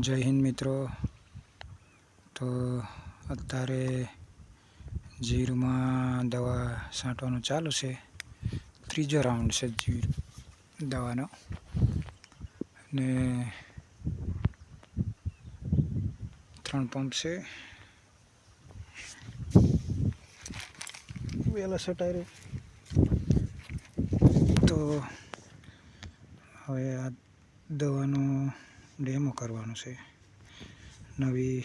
જય હિન્દ મિત્રો. તો અત્યારે જીરુમાં દવા છાંટવાનું ચાલુ છે. ત્રીજો રાઉન્ડ છે જીર દવાનો. ને ત્રણ પંપ છે. વહેલા સટાય તો હવે આ દવાનો ડેમો કરવાનો છે. નવી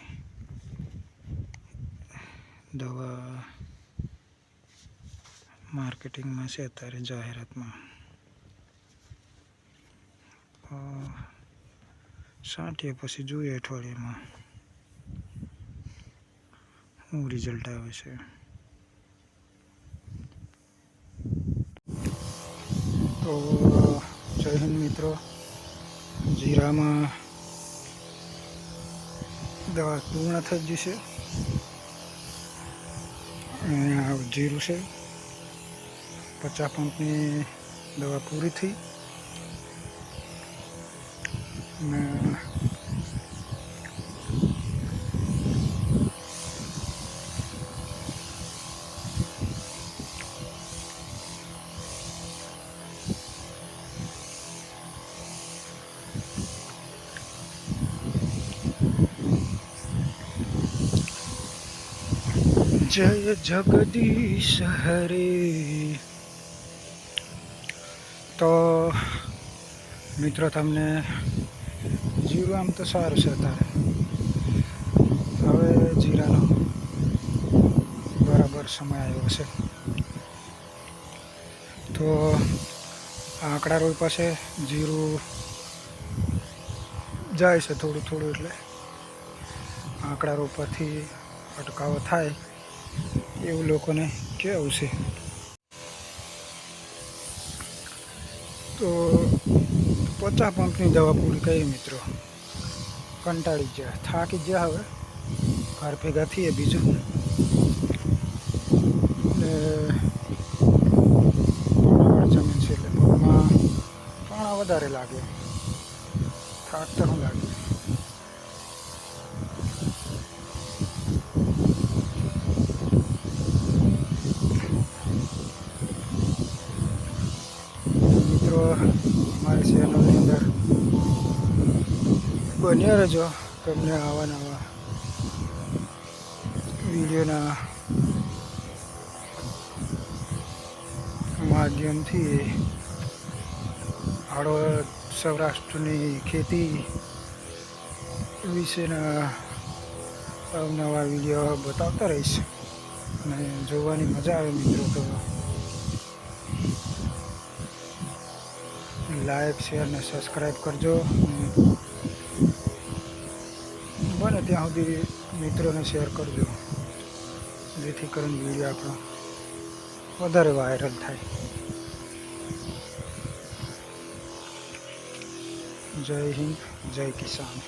દવા માર્કેટિંગમાં છે અત્યારે જાહેરાતમાં. સાંઠીએ પછી જોઈએ અઠવાડિયામાં. શું રિઝલ્ટ આવે છે. તો, જય હિન્દ મિત્રો. જીરામાં દવા પૂર્ણ થઈ ગઈ છે. અહીંયા જીરું છે. પચાસ પંપની દવા પૂરી થઈ. અને જય જગદીશ હરે. તો મિત્રો, તમને જીરું આમ તો સારું છે અત્યારે. હવે જીરાનો બરાબર સમય આવ્યો છે તો આંકડા રોડ પાસે જીરું જાય છે થોડું થોડું એટલે. આંકડા રોડ પરથી અટકાવો થાય. એવું લોકોને કહેવું છે. તો પચાસ પંપની દવા પૂરી કરી મિત્રો. કંટાળી ગયા. થાકી ગયા હવે. ઘર ભેગા થઈએ બીજું. ને જમીન છે એટલે પગમાં પાણા વધારે લાગે. થાક તો લાગે મિત્રો અમારી ચેનલની અંદર બન્યા રહેજો. તમને આવા નવા વિડીયોના માધ્યમથી હળવદ સૌરાષ્ટ્રની ખેતી વિશેના અવનવા વીડિયો બતાવતા રહીશ. અને જોવાની મજા આવે મિત્રો તો. લાઈક શેર અને સબસ્ક્રાઈબ કરજો અને બને ત્યાં સુધી મિત્રોને શેર કરજો જેથી કરીને વિડીયો આપણો વધારે વાયરલ થાય જય હિન્દ જય કિસાન